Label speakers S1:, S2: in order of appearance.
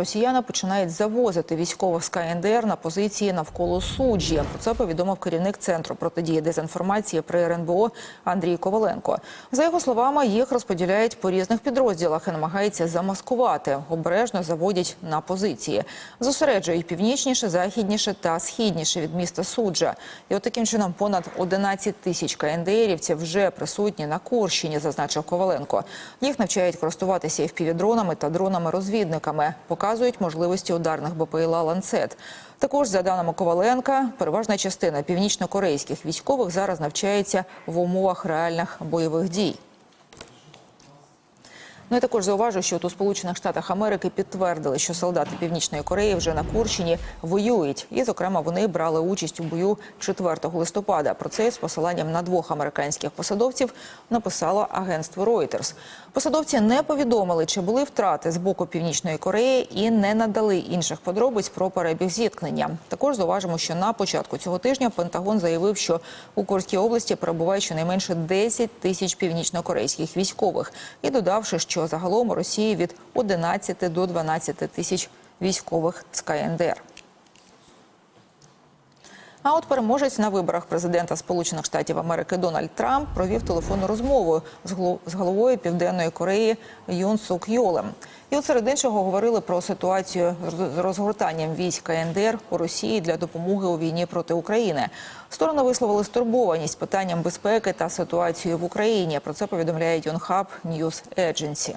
S1: росіяни починають завозити військових з КНДР на позиції навколо суджі. Про це повідомив керівник центру протидії дезінформації при РНБО Андрій Коваленко. За його словами, їх розподіляють по різних підрозділах і намагаються замаскувати. Обережно заводять на позиції. Зосереджують північніше, західніше та східніше від міста суджа. І от таким чином понад 11 тисяч КНДРівців вже присутні на Курщині, зазначив Коваленко. Їх навчають користуватися FPV-дронами та дронами-розвідниками, показують можливості ударних БПЛА «Ланцет». Також, за даними Коваленка, переважна частина північно-корейських військових зараз навчається в умовах реальних бойових дій. Ну і також зауважу, що от у Сполучених Штатах Америки підтвердили, що солдати Північної Кореї вже на Курщині воюють, і зокрема вони брали участь у бою 4 листопада. Про це з посиланням на двох американських посадовців написало агентство Reuters. Посадовці не повідомили, чи були втрати з боку Північної Кореї і не надали інших подробиць про перебіг зіткнення. Також зауважимо, що на початку цього тижня Пентагон заявив, що у Курській області перебуває щонайменше 10 тисяч північнокорейських військових, і додавши, що загалом у Росії від 11 до 12 тисяч військових з КНДР. А от переможець на виборах президента Сполучених Штатів Америки Дональд Трамп провів телефонну розмову з головою Південної Кореї Юн Сук Йолем. І от серед іншого говорили про ситуацію з розгортанням військ КНДР у Росії для допомоги у війні проти України. Сторони висловили стурбованість питанням безпеки та ситуацією в Україні. Про це повідомляє Yonhap News Agency.